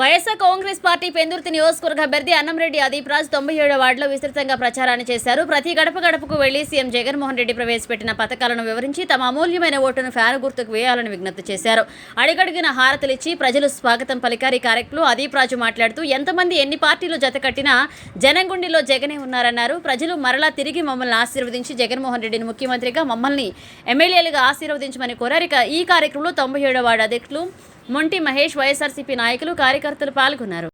YSR Congress party Pendurthi నియోజకవర్గ అభ్యర్థి అన్నంరెడ్డి అదీప్ రాజ్ తొంభై ఏడో వార్డులో విస్తృతంగా ప్రచారాన్ని చేశారు. ప్రతి గడప గడపకు వెళ్ళి సీఎం జగన్మోహన్ రెడ్డి ప్రవేశపెట్టిన పథకాలను వివరించి తమ అమూల్యమైన ఓటును ఫ్యాన్ గుర్తుకు వేయాలని విజ్ఞప్తి చేశారు. అడిగడిగిన హారతలిచ్చి ప్రజలు స్వాగతం పలికారు ఈ కార్యక్రమంలో అదీప్ రాజు మాట్లాడుతూ ఎంతమంది ఎన్ని పార్టీలు జతకట్టినా జనంగుండిలో జగనే ఉన్నారన్నారు. ప్రజలు మరలా తిరిగి మమ్మల్ని ఆశీర్వదించి జగన్మోహన్ రెడ్డిని ముఖ్యమంత్రిగా మమ్మల్ని ఎమ్మెల్యేలుగా ఆశీర్వదించమని కోరారు. ఇక ఈ కార్యక్రమంలో తొంభై ఏడో వార్డు అధ్యక్షులు మొంటి మహేష్ వైఎస్ఆర్సీపీ నాయకులు కార్యకర్తలు పాల్గొన్నారు.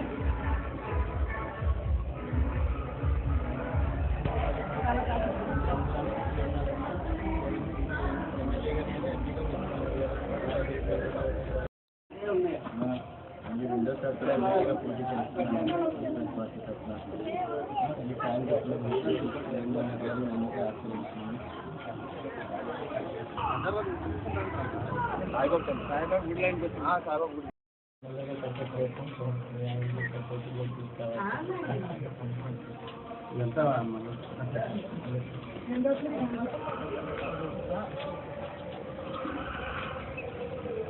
ఈ రెండో తరపున ఎమ్మెల్యేగా పోటీ పార్టీ తరఫున ఈ కాంగ్రెస్లో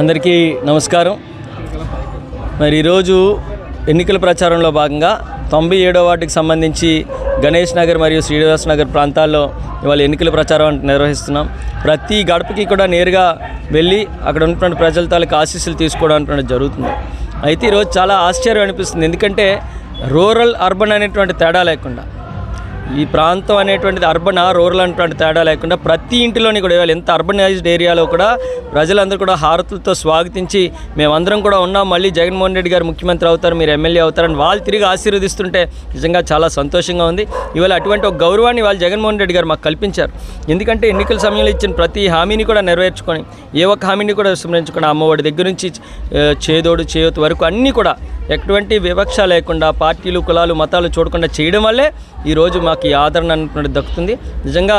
అందరికీ నమస్కారం. మరి ఈరోజు ఎన్నికల ప్రచారంలో భాగంగా తొంభై ఏడో వార్డుకి సంబంధించి గణేష్ నగర్ మరియు శ్రీనివాస్ నగర్ ప్రాంతాల్లో ఇవాళ ఎన్నికల ప్రచారం నిర్వహిస్తున్నాం. ప్రతి గడపకి కూడా నేరుగా వెళ్ళి అక్కడ ఉన్నటువంటి ప్రజల తాలూకు ఆశీస్సులు తీసుకోవడం జరుగుతుంది. అయితే ఈరోజు చాలా ఆశ్చర్యం అనిపిస్తుంది. ఎందుకంటే రూరల్ అర్బన్ అనేటువంటి తేడా లేకుండా ఈ ప్రాంతం అనేటువంటిది అర్బన్ రూరల్ అనేటువంటి తేడా లేకుండా ప్రతి ఇంటిలోని కూడా ఇవాళ ఎంత అర్బనైజ్డ్ ఏరియాలో కూడా ప్రజలందరూ కూడా హారతులతో స్వాగతించి మేమందరం కూడా ఉన్నాం. మళ్ళీ జగన్మోహన్ రెడ్డి గారు ముఖ్యమంత్రి అవుతారు మీరు ఎమ్మెల్యే అవుతారని వాళ్ళు తిరిగి ఆశీర్వదిస్తుంటే నిజంగా చాలా సంతోషంగా ఉంది. ఇవాళ అటువంటి ఒక గౌరవాన్ని వాళ్ళు జగన్మోహన్ రెడ్డి గారు మాకు కల్పించారు. ఎందుకంటే ఎన్నికల సమయంలో ఇచ్చిన ప్రతి హామీని కూడా నెరవేర్చుకొని ఏ ఒక్క హామీని కూడా విస్మరించుకొని అమ్మఒడి దగ్గర నుంచి చేదోడు చేయూత్ వరకు అన్నీ కూడా ఎటువంటి వివక్ష లేకుండా పార్టీలు కులాలు మతాలు చూడకుండా చేయడం వల్లే ఈరోజు మాకు ఈ ఆదరణ అనేటువంటి దక్కుతుంది. నిజంగా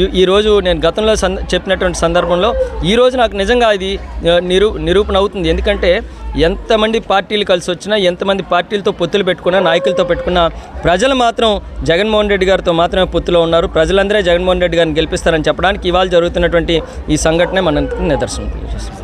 ఈ ఈరోజు నేను గతంలో సంద చెప్పినటువంటి సందర్భంలో ఈరోజు నాకు నిజంగా ఇది నిరూ నిరూపణ అవుతుంది. ఎందుకంటే ఎంతమంది పార్టీలు కలిసి వచ్చినా ఎంతమంది పార్టీలతో పొత్తులు పెట్టుకున్నా నాయకులతో పెట్టుకున్నా ప్రజలు మాత్రం జగన్మోహన్ రెడ్డి గారితో మాత్రమే పొత్తులో ఉన్నారు. ప్రజలందరే జగన్మోహన్ రెడ్డి గారిని గెలిపిస్తారని చెప్పడానికి ఇవాళ జరుగుతున్నటువంటి ఈ సంఘటనే మనందరికీ నిదర్శనం తెలియజేస్తుంది.